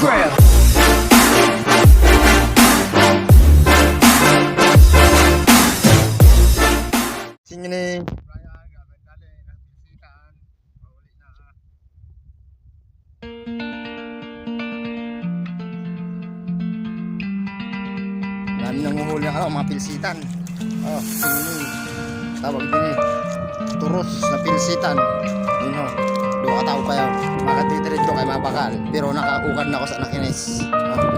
Grill. Singini. Dami nanguhuli ng ano, mga pilsitan. Oh, singini. Tawag din eh. Turos na pilsitan. Yun ho. Doon ka tao kaya makatitirid doon kay mabakal. Pero nakaukad na ako sa nakinis. Oh.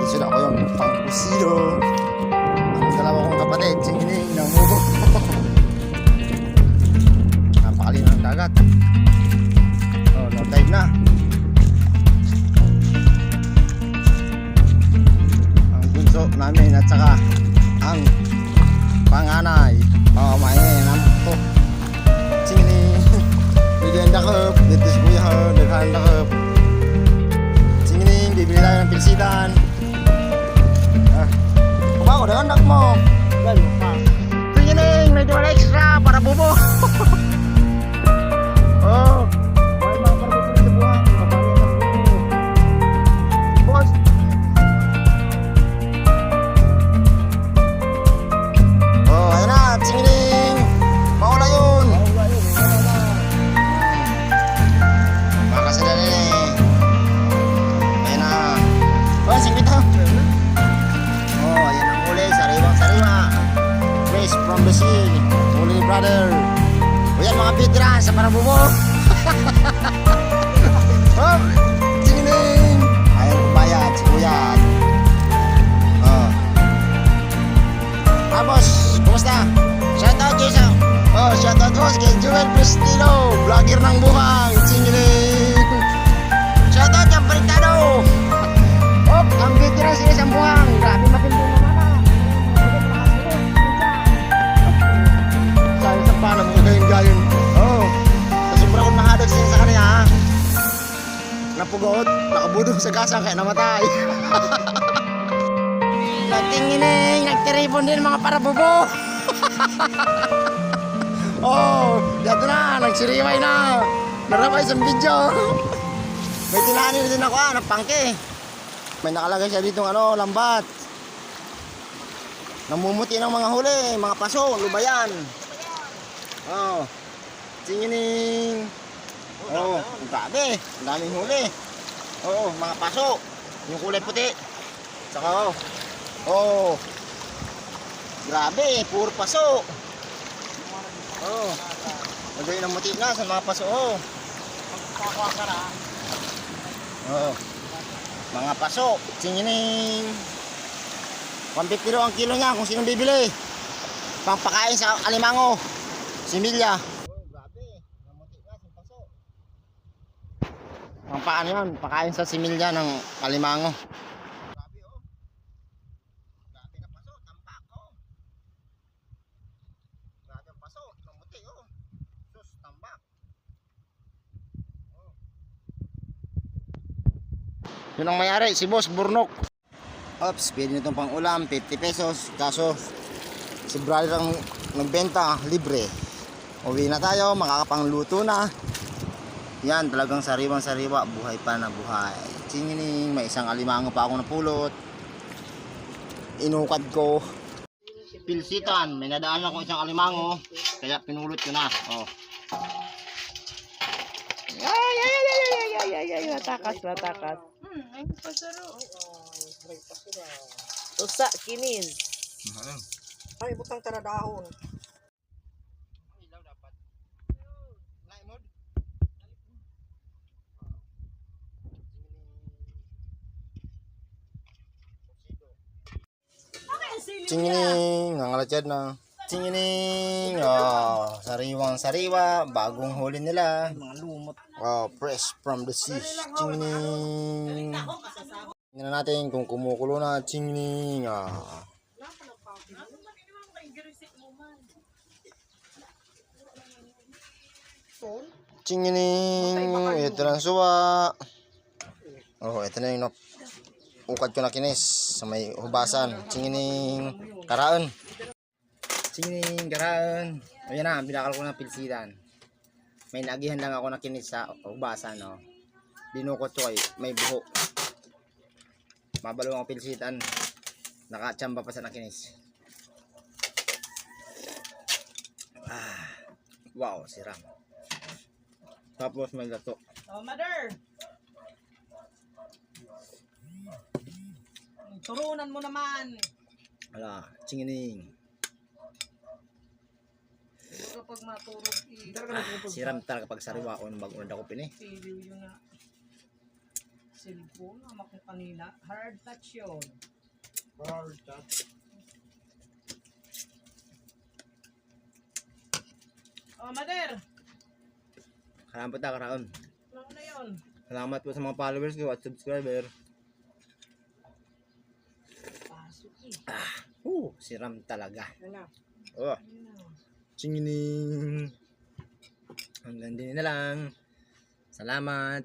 Dito na ako yung pangkusilo. Ang dalawa kong kapatid, singining, namubo. Napakalino ng dagat. Oh, no dive na. Ang bunso namin at saka ang panganay. Oh, main ang to. Singining. Bigyan na ko. Dito si Kuya ho. Daghan na ko. Singining, bibili tayo ng pilsitan. Ah. Kumako, daghan mo. Singining, medyo extra para bubo. from. Huli ni brother. O yan mga veteran sa Parabubo. oh, singining. Ayaw kumayat si Napugot, nakabudong sa gasang kaya namatay. Natingining, nagtiripon din mga parabubo. oh, dito na, nagsiriway na. Narabay sa video. May tinanin din ako ah, napangke. May nakalagay siya dito ano, lambat. Namumuti ng mga huli, mga paso, lubayan. Oh. Tingining. Oh, ang grabe. Ang daming huli. Oo, mga paso. Yung kulay puti. Saka oh. Oh. Grabe, puro paso. Oh. Lagay ng muti na sa mga paso. Oh. Oo. Mga paso. Tingining. 150 raw ang kilo niya kung sino bibili. Pangpakain sa alimango. Similya. Oh, grabe. Namuti na sa paso. Pampaan yan. Pakain sa similya ng alimango. Grabe oh. Oh. Oh. Yun ang mayari, si Boss Burnok. Ops, pwede nitong pang ulam, 50 pesos. Kaso, si brother ang nagbenta, libre. Uwi na tayo, makakapangluto na. Yan, talagang sariwang sariwa, buhay pa na buhay. Singining, may isang alimango pa ako napulot. Inukad ko. Pilsitan, may nadaan ako isang alimango, kaya pinulot ko na. Oh. Ay, ay, ay, ay, ay, ay, ay, ay, matakas, matakas. Hmm, ay pasaro. Usa, kinis. Ay, butang tara dahon. Tingining, nangalatsyad na. Tingining, oh, sariwang sariwa, bagong huli nila. Mga lumot. Oh, fresh from the sea. Tingining. Tingnan natin kung kumukulo na. Tingining, ah. Tingining, ito na ang suwa. Oh, ito na yung ukad ko na kinis sa may hubasan. Tingining, karaan. Tingining, karaan. Ayan na, binakal ko na pilsitan. May nagihan lang ako na kinis sa hubasan, oh. Dinukot ko ay may buho. Mabalo ang pilsitan. Nakachamba pa sa nakinis. Ah, wow, siram. Tapos may lato. Oh, mother! Turunan mo naman. Ala, chingining. Kapag maturog, Ah, siram talaga pag sariwa ko ng bagong ako pini. i-video yun na. Cellphone, amak ko kanina. Hard touch yun. Hard touch. Oh, mother! Salamat po ta karaon. Ano na yun? Salamat po sa mga followers ko at subscriber. Eh. Uh, siram talaga. Oh, chingining. Hanggang din na lang. Salamat.